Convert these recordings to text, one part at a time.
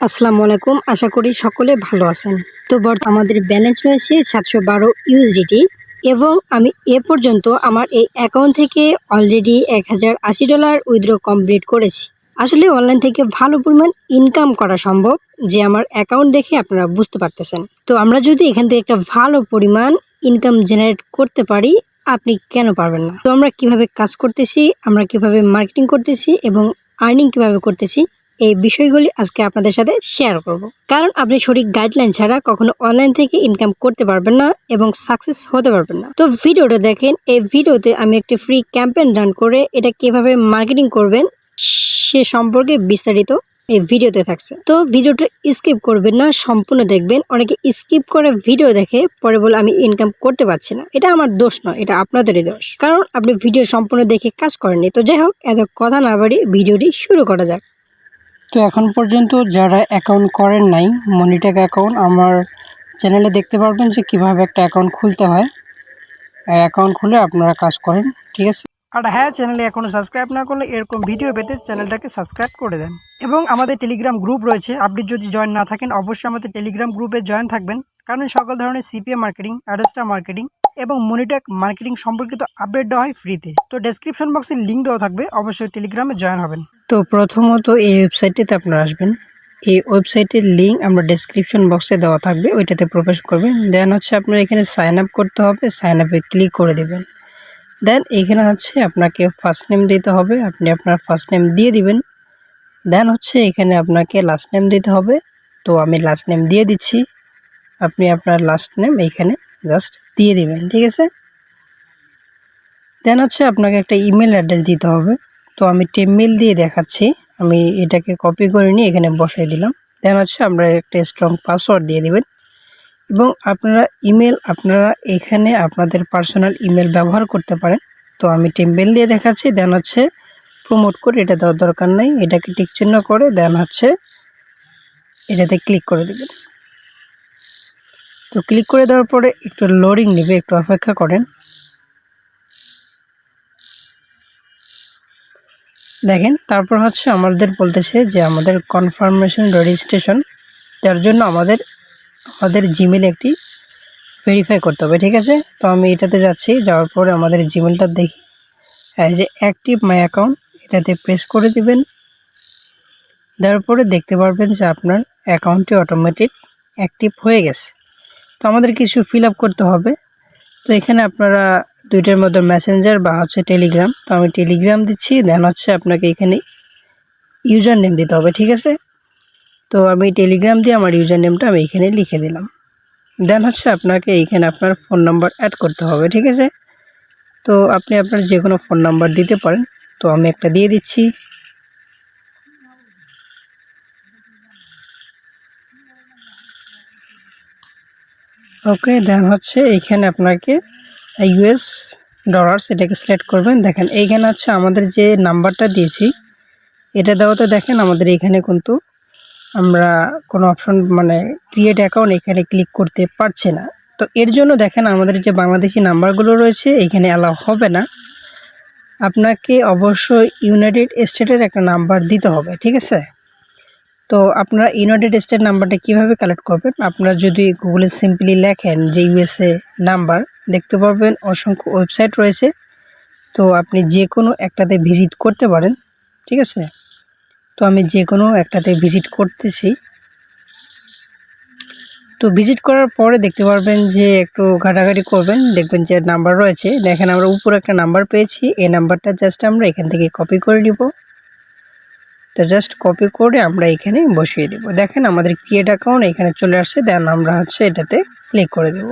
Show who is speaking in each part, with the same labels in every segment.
Speaker 1: আসসালামু আলাইকুম। আশা করি সকলে ভালো আছেন। তো বর্ত আমাদের ব্যালেন্স রয়েছে সাতশো বারো ইউএসডিটি এবং আমি এ পর্যন্ত আমার এই অ্যাকাউন্ট থেকে অলরেডি এক হাজার আশি ডলার উইথড্র কমপ্লিট করেছি। আসলে অনলাইন থেকে ভালো পরিমাণ ইনকাম করা সম্ভব যে আমার অ্যাকাউন্ট দেখে আপনারা বুঝতে পারতেছেন। তো আমরা যদি এখান থেকে একটা ভালো পরিমাণ ইনকাম জেনারেট করতে পারি, আপনি কেন পারবেন না? তো আমরা কীভাবে কাজ করতেছি, আমরা কীভাবে মার্কেটিং করতেছি এবং আর্নিং কীভাবে করতেছি এই বিষয়গুলি আজকে আপনাদের সাথে শেয়ার করব। কারণ আপনি সঠিক গাইডলাইন ছাড়া কখনো অনলাইন থেকে ইনকাম করতে পারবেন না এবং সাকসেস হতে পারবেন না। তো ভিডিওটা দেখেন, এই ভিডিওতে আমি একটি ফ্রি ক্যাম্পেইন রান করে এটা কীভাবে মার্কেটিং করবেন সে সম্পর্কে বিস্তারিত এই ভিডিওতে থাকছে। তো ভিডিওটা স্কিপ করবেন না, সম্পূর্ণ দেখবেন। অনেকে স্কিপ করে ভিডিও দেখে পরে বলে, আমি ইনকাম করতে পারছি না। এটা আমার দোষ নয়, এটা আপনাদেরই দোষ। কারণ আপনি ভিডিও সম্পূর্ণ দেখে কাজ করেননি। তো যাই হোক, এত কথা না বাড়ি ভিডিওটি শুরু করা যাক। তো এখন পর্যন্ত যারা অ্যাকাউন্ট করেন নাই মনিটেক অ্যাকাউন্ট আমার চ্যানেলে দেখতে পারবেন যে কীভাবে একটা অ্যাকাউন্ট খুলতে হয়। অ্যাকাউন্ট খুলে আপনারা কাজ করেন, ঠিক আছে? আর হ্যাঁ চ্যানেলে এখনও সাবস্ক্রাইব না করলে এরকম ভিডিও পেতে চ্যানেলটাকে সাবস্ক্রাইব করে দেন। এবং আমাদের টেলিগ্রাম গ্রুপ রয়েছে, আপনি যদি জয়েন না থাকেন, অবশ্যই আমাদের টেলিগ্রাম গ্রুপে জয়েন থাকবেন। কারণ সকল ধরনের সিপিএ মার্কেটিং অ্যাডেস্টার মার্কেটিং এবং মনিটেক মার্কেটিং সম্পর্কিত আপডেট দেওয়া হয় ফ্রিতে। তো ডেসক্রিপশন বক্সে লিঙ্ক দেওয়া থাকবে, অবশ্যই টেলিগ্রামে জয়েন হবেন। তো প্রথমত এই ওয়েবসাইটটিতে আপনারা আসবেন। এই ওয়েবসাইটের লিঙ্ক আমরা ডেসক্রিপশন বক্সে দেওয়া থাকবে, ওইটাতে প্রবেশ করবেন। দেন হচ্ছে আপনার এখানে সাইন আপ করতে হবে সাইন আপে ক্লিক করে দেবেন। দেন এখানে হচ্ছে আপনাকে ফার্স্ট নেম দিতে হবে, আপনি আপনার ফার্স্ট নেম দিয়ে দিবেন। দেন হচ্ছে এখানে আপনাকে লাস্ট নেম দিতে হবে। তো আমি লাস্ট নেম দিয়ে দিচ্ছি। আপনি আপনার লাস্ট নেম এইখানে জাস্ট দিয়ে দেবেন, ঠিক আছে? দেন হচ্ছে আপনাকে একটা ইমেল অ্যাড্রেস দিতে হবে। তো আমি টেমমেল দিয়ে দেখাচ্ছি। আমি এটাকে কপি করে নিয়ে এখানে বসাই দিলাম। দেন হচ্ছে আপনারা একটা স্ট্রং পাসওয়ার্ড দিয়ে দেবেন। এবং আপনারা ইমেল আপনারা এখানে আপনাদের পার্সোনাল ইমেল ব্যবহার করতে পারেন। তো আমি টেমমেল দিয়ে দেখাচ্ছি। দেন হচ্ছে প্রমোট করে এটা দেওয়ার দরকার নেই। এটাকে টিক চিহ্ন করে দেন হচ্ছে এটাতে ক্লিক করে দেবেন। তো ক্লিক করে দেওয়ার পরে একটু লোডিং নেবে, একটু অপেক্ষা করেন। দেখেন, তারপর হচ্ছে আমাদের বলতেছে যে আমাদের কনফার্মেশন রেজিস্ট্রেশন যার জন্য আমাদের আমাদের জিমেল একটি ভেরিফাই করতে হবে, ঠিক আছে? তো আমি এটাতে যাচ্ছি, যাওয়ার পরে আমাদের জিমেলটা দেখি। এই যে অ্যাক্টিভ মাই অ্যাকাউন্ট এটাতে প্রেস করে দিবেন। দেওয়ার পরে দেখতে পারবেন যে আপনার অ্যাকাউন্টটি অটোমেটিক অ্যাক্টিভ হয়ে গেছে। তো আমাদের কিছু ফিল আপ করতে হবে। তো এখানে আপনারা দুইটার মধ্যে মেসেঞ্জার বা হচ্ছে টেলিগ্রাম তো আমি টেলিগ্রাম দিচ্ছি দেন হচ্ছে আপনাকে এখানে ইউজার নেম দিতে হবে, ঠিক আছে? তো আমি টেলিগ্রাম দিয়ে আমার ইউজার নেমটা আমি এখানে লিখে দিলাম। দেন হচ্ছে আপনাকে এইখানে আপনার ফোন নাম্বার অ্যাড করতে হবে, ঠিক আছে? তো আপনি আপনার যে কোনো ফোন নাম্বার দিতে পারেন, তো আমি একটা দিয়ে দিচ্ছি। ওকে দেন হচ্ছে এইখানে আপনাকে ইউএস ডলার্স এটাকে সিলেক্ট করবেন। দেখেন, এইখানে হচ্ছে আমাদের যে নাম্বারটা দিয়েছি, এটা দেওয়াতে দেখেন আমাদের এখানে কিন্তু আমরা কোনো অপশন মানে ক্রিয়েট অ্যাকাউন্ট এখানে ক্লিক করতে পারছি না। তো এর জন্য দেখেন আমাদের যে বাংলাদেশি নাম্বারগুলো রয়েছে এখানে অ্যালাউ হবে না। আপনাকে অবশ্যই ইউনাইটেড স্টেটের একটা নাম্বার দিতে হবে, ঠিক আছে? তো আপনারা ইউনাইটেড স্টেট নাম্বারটা কীভাবে কালেক্ট করবেন? আপনারা যদি গুগলে সিম্পলি লেখেন যে ইউএসএ নাম্বার দেখতে পারবেন অসংখ্য ওয়েবসাইট রয়েছে। তো আপনি যে কোনো একটাতে ভিজিট করতে পারেন, ঠিক আছে? তো আমি যে কোনো একটাতে ভিজিট করতেছি। তো ভিজিট করার পরে দেখতে পারবেন যে একটু ঘাটাঘাটি করবেন, দেখবেন যে নাম্বার রয়েছে। দেখেন আমরা উপরে একটা নাম্বার পেয়েছি, এই নাম্বারটা জাস্ট আমরা এখান থেকে কপি করে নিব। তো জাস্ট কপি করে আমরা এখানে বসিয়ে দেব। দেখেন আমাদের ক্রিয়েট অ্যাকাউন্ট এখানে চলে আসছে দেন আমরা হচ্ছে এটাতে ক্লিক করে দেব।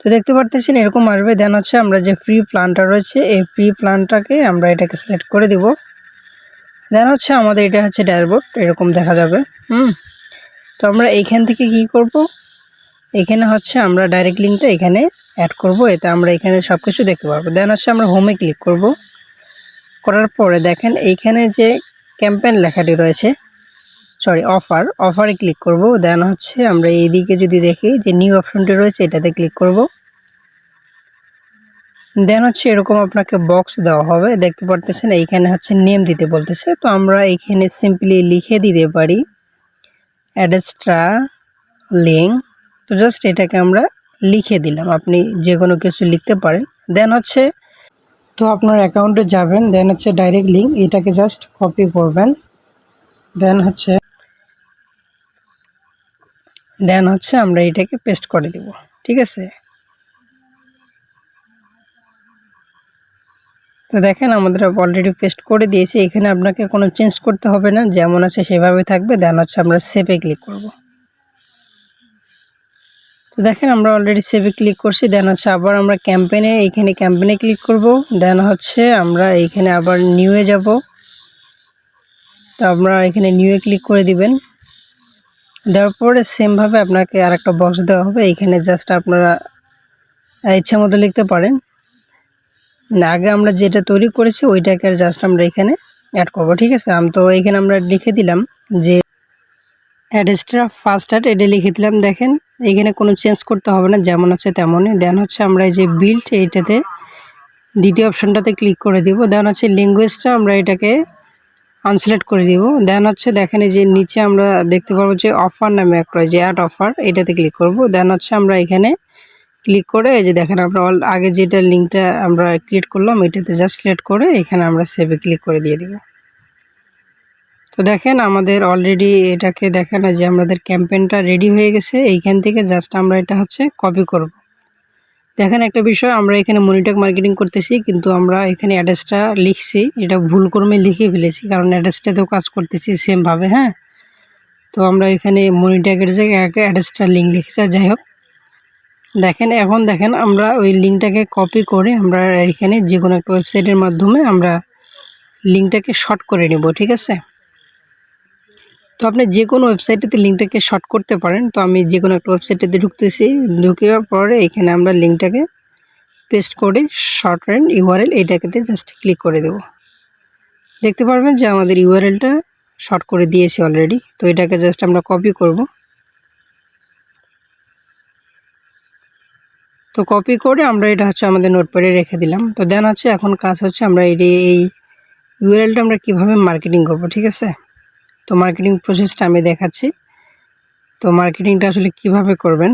Speaker 1: তো দেখতে পারতেছেন এরকম আসবে দেন হচ্ছে আমরা যে ফ্রি প্ল্যানটা রয়েছে, এই ফ্রি প্ল্যানটাকে আমরা এটাকে সিলেক্ট করে দিব। দেন হচ্ছে আমাদের এটা হচ্ছে ড্যাশবোর্ড এরকম দেখা যাবে, হুম? তো আমরা এইখান থেকে কি করব? এখানে হচ্ছে আমরা ডাইরেক্ট লিঙ্কটা এখানে অ্যাড করব, এতে আমরা এখানে সব কিছু দেখতে পারব। দেন হচ্ছে আমরা হোমে ক্লিক করব। করার পরে দেখেন এইখানে যে ক্যাম্পেন লেখাটি রয়েছে সরি অফার অফারে ক্লিক করব। দেন হচ্ছে আমরা এইদিকে যদি দেখি যে নিউ অপশনটি রয়েছে, এটাতে ক্লিক করব। দেন হচ্ছে এরকম আপনাকে বক্স দেওয়া হবে। দেখতে পারতেছেন এইখানে হচ্ছে নেম দিতে বলতেছে। তো আমরা এইখানে সিম্পলি লিখে দিতে পারি অ্যাডেস্ট্রা লিঙ্ক তো জাস্ট এটাকে আমরা লিখে দিলাম। আপনি যে কোনো কিছু লিখতে পারেন। দেন হচ্ছে তো আপনার অ্যাকাউন্টে যাবেন দেন হচ্ছে ডাইরেক্ট লিঙ্ক এটাকে জাস্ট কপি করবেন দেন হচ্ছে দেন হচ্ছে আমরা এটাকে পেস্ট করে দেব, ঠিক আছে? তো দেখেন আমাদের অলরেডি পেস্ট করে দিয়েছি, এখানে আপনাকে কোনো চেঞ্জ করতে হবে না, যেমন আছে সেভাবে থাকবে দেন হচ্ছে আমরা সেভে ক্লিক করব। তো দেখেন আমরা অলরেডি সেভে ক্লিক করছি দেন হচ্ছে আবার আমরা ক্যাম্পেনে এইখানে ক্যাম্পেনে ক্লিক করব দেন হচ্ছে আমরা এইখানে আবার নিউয়ে যাব। তো আমরা এখানে নিউয়ে ক্লিক করে দিবেন। দেওয়ার পরে সেমভাবে আপনাকে আর একটা বক্স দেওয়া হবে এইখানে জাস্ট আপনারা ইচ্ছা মতো লিখতে পারেন। আগে আমরা যেটা তৈরি করেছি, ওইটাকে জাস্ট আমরা এখানে অ্যাড করব, ঠিক আছে? আমি, তো এখানে আমরা লিখে দিলাম যে অ্যাড্রেসটা ফার্স্ট অ্যাড এটা লিখে দিলাম, দেখেন। এখানে কোনো চেঞ্জ করতে হবে না, যেমন হচ্ছে তেমনই। দেন হচ্ছে আমরা এই যে বিল্ড এইটাতে দ্বিতীয় অপশনটাতে ক্লিক করে দিব। দেন হচ্ছে ল্যাঙ্গুয়েজটা আমরা এটাকে আনসিলেক্ট করে দিব। দেন হচ্ছে দেখেন এই যে নিচে আমরা দেখতে পারব যে অফার নামে একটা যে অ্যাড অফার এটাতে ক্লিক করব। দেন হচ্ছে আমরা এখানে ক্লিক করে এই যে দেখেন আমরা অল আগে যেটা লিঙ্কটা আমরা ক্রিয়েট করলাম, এটাতে জাস্ট সিলেক্ট করে এখানে আমরা সেভে ক্লিক করে দিয়ে দিব। তো দেখেন, আমাদের অলরেডি এটাকে দেখেন যে আমাদের ক্যাম্পেইনটা রেডি হয়ে গেছে। এইখান থেকে জাস্ট আমরা এটা হচ্ছে কপি করব। দেখেন একটা বিষয়, আমরা এখানে মনিটক মার্কেটিং করতেছি, কিন্তু আমরা এখানে অ্যাড্রেসটা লিখছি। এটা ভুল কর্মে লিখে ফেলেছি, কারণ অ্যাড্রেসটাতেও কাজ করতেছি সেমভাবে হ্যাঁ? তো আমরা এখানে মনিটকের জায়গায় অ্যাড্রেসটা লিঙ্ক লিখেছি যাই হোক। দেখেন, এখন দেখেন, আমরা ওই লিঙ্কটাকে কপি করে আমরা এখানে যে কোনো একটা ওয়েবসাইটের মাধ্যমে আমরা লিঙ্কটাকে শর্ট করে নেব, ঠিক আছে? তো আপনি যে কোনো ওয়েবসাইটেতে লিঙ্কটাকে শর্ট করতে পারেন। তো আমি যে কোনো একটা ওয়েবসাইটেতে ঢুকতেছি। ঢুকার পরে এখানে আমরা লিঙ্কটাকে পেস্ট করে শর্ট রেন ইউআরএল এইটাকে জাস্ট ক্লিক করে দেব। দেখতে পারবেন যে আমাদের ইউআরএলটা শর্ট করে দিয়েছি অলরেডি তো এটাকে জাস্ট আমরা কপি করব। তো কপি করে আমরা এটা হচ্ছে আমাদের নোটপ্যাডে রেখে দিলাম। তো দেন হচ্ছে এখন কাজ হচ্ছে আমরা এই ইউআরএলটা আমরা কীভাবে মার্কেটিং করব, ঠিক আছে? তো মার্কেটিং প্রসেসটা আমি দেখাচ্ছি। তো মার্কেটিংটা আসলে কীভাবে করবেন,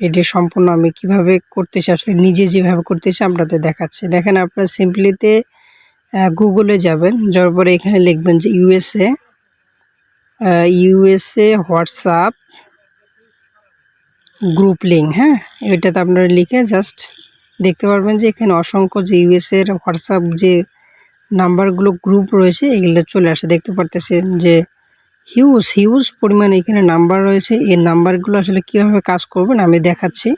Speaker 1: এটি সম্পূর্ণ আমি কীভাবে করতেছি, আসলে নিজে যেভাবে করতেছি আপনাদের দেখাচ্ছি। দেখেন আপনারা সিম্পলিতে গুগলে যাবেন, যাওয়ার পরে এখানে লিখবেন যে USA USA WhatsApp group link হ্যাঁ? এটাতে আপনারা লিখে জাস্ট দেখতে পারবেন যে এখানে অসংখ্য যে ইউএসএর হোয়াটসঅ্যাপ যে নাম্বারগুলো গ্রুপ রয়েছে, এগুলো চলে আসে। দেখতে পারতেছেন যে হিউজ হিউজ পরিমাণে এখানে নাম্বার রয়েছে। এই নাম্বারগুলো আসলে কীভাবে কাজ করবেন আমি দেখাচ্ছি।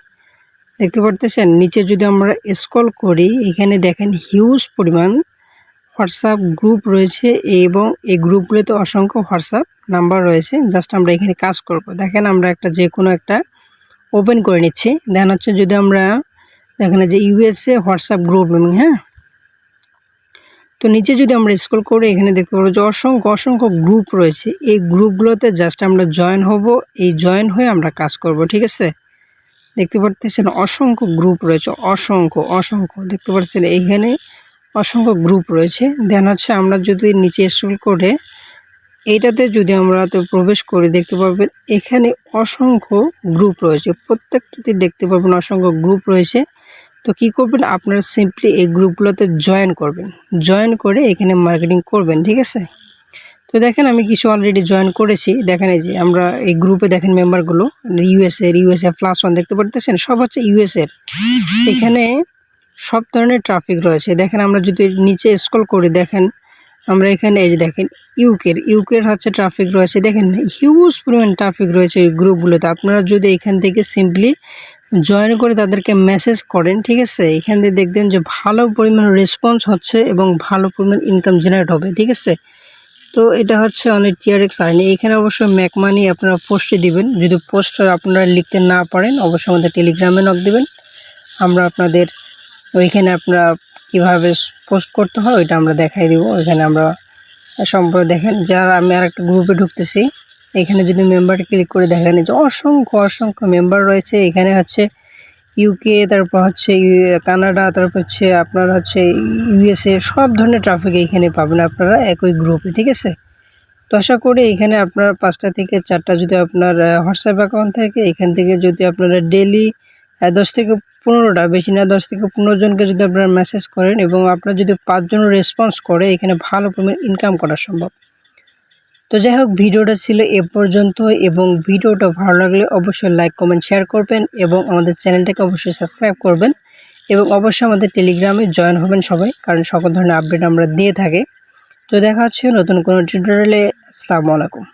Speaker 1: দেখতে পারতেছেন, নিচে যদি আমরা স্কল করি, এখানে দেখেন হিউজ পরিমাণ হোয়াটসঅ্যাপ গ্রুপ রয়েছে এবং এই গ্রুপগুলোতে অসংখ্য হোয়াটসঅ্যাপ নাম্বার রয়েছে। জাস্ট আমরা এখানে কাজ করব। দেখেন আমরা একটা যে কোনো একটা ওপেন করে নিচ্ছি। দেন হচ্ছে যদি আমরা, দেখেন যে ইউএসএ হোয়াটসঅ্যাপ গ্রুপ হ্যাঁ? তো নিচে যদি আমরা স্ক্রল করে এখানে দেখতে পাবো যে অসংখ্য অসংখ্য গ্রুপ রয়েছে। এই গ্রুপগুলোতে জাস্ট আমরা জয়েন হব। এই জয়েন হয়ে আমরা কাজ করব, ঠিক আছে? দেখতে পারতেছেন অসংখ্য গ্রুপ রয়েছে। অসংখ্য অসংখ্য। দেখতে পাচ্ছেন এইখানে অসংখ্য গ্রুপ রয়েছে। দেন হচ্ছে আমরা যদি নিচে স্ক্রল করে এইটাতে যদি আমরা তো প্রবেশ করে দেখতে পাবেন এখানে অসংখ্য গ্রুপ রয়েছে। প্রত্যেকটাতে দেখতে পাবেন অসংখ্য গ্রুপ রয়েছে। তো কি করবেন? আপনারা সিম্পলি এই গ্রুপগুলোতে জয়েন করবেন। জয়েন করে এখানে মার্কেটিং করবেন, ঠিক আছে? তো দেখেন আমি কিছু অলরেডি জয়েন করেছি। দেখেন এই যে আমরা এই গ্রুপে দেখেন মেম্বারগুলো ইউএসএ ইউএসএ প্লাস ওয়ান দেখতে পারতেছেন? সব হচ্ছে ইউএসএর এখানে সব ধরনের ট্রাফিক রয়েছে। দেখেন আমরা যদি নিচে স্কল করি, দেখেন আমরা এখানে এই যে দেখেন ইউকের ইউকের হচ্ছে ট্রাফিক রয়েছে। দেখেন হিউজ পরিমাণ ট্রাফিক রয়েছে এই গ্রুপগুলোতে আপনারা যদি এখান থেকে সিম্পলি জয়েন করে তাদেরকে মেসেজ করেন, ঠিক আছে? এখান দিয়ে দেখবেন যে ভালো পরিমাণ রেসপন্স হচ্ছে এবং ভালো পরিমাণ ইনকাম জেনারেট হবে, ঠিক আছে? তো এটা হচ্ছে অনেক টিআরএক্স আর্নি এখানে অবশ্যই ম্যাকমানি আপনারা পোস্টে দিবেন। যদি পোস্ট আপনারা লিখতে না পারেন, অবশ্যই আমাদের টেলিগ্রামে নক দিবেন। আমরা আপনাদের ওইখানে আপনারা কীভাবে পোস্ট করতে হয়, ওইটা আমরা দেখাই দিব। ওইখানে আমরা সম্পর্কে দেখেন। যারা আমি আর একটা গ্রুপে ঢুকতেছি এখানে যদি মেম্বার ক্লিক করে দেখেন যে অসংখ্য অসংখ্য মেম্বার রয়েছে। এখানে হচ্ছে ইউকে তারপর হচ্ছে কানাডা তারপর হচ্ছে আপনার হচ্ছে ইউএসএ সব ধরনের ট্রাফিক এখানে পাবেন আপনারা একই গ্রুপে ঠিক আছে?
Speaker 2: তো আশা করি এখানে আপনার পাঁচটা থেকে চারটা যদি আপনার হোয়াটসঅ্যাপ অ্যাকাউন্ট থাকে, এখান থেকে যদি আপনারা ডেলি দশ থেকে পনেরোটা, বেশি না, দশ থেকে পনেরো জনকে যদি আপনারা মেসেজ করেন এবং আপনার যদি পাঁচজন রেসপন্স করে, এখানে ভালো পরিমাণ ইনকাম করা সম্ভব। তো যাই হোক, ভিডিওটা ছিল এ পর্যন্ত এবং ভিডিওটা ভালো লাগলে অবশ্যই লাইক কমেন্ট শেয়ার করবেন এবং আমাদের চ্যানেলটাকে অবশ্যই সাবস্ক্রাইব করবেন এবং অবশ্যই আমাদের টেলিগ্রামে জয়েন হবেন সবাই, কারণ সকল ধরনের আপডেট আমরা দিয়ে থাকি। তো দেখা হচ্ছে নতুন কোনো টিউটোরিয়ালে আসসালামু আলাইকুম।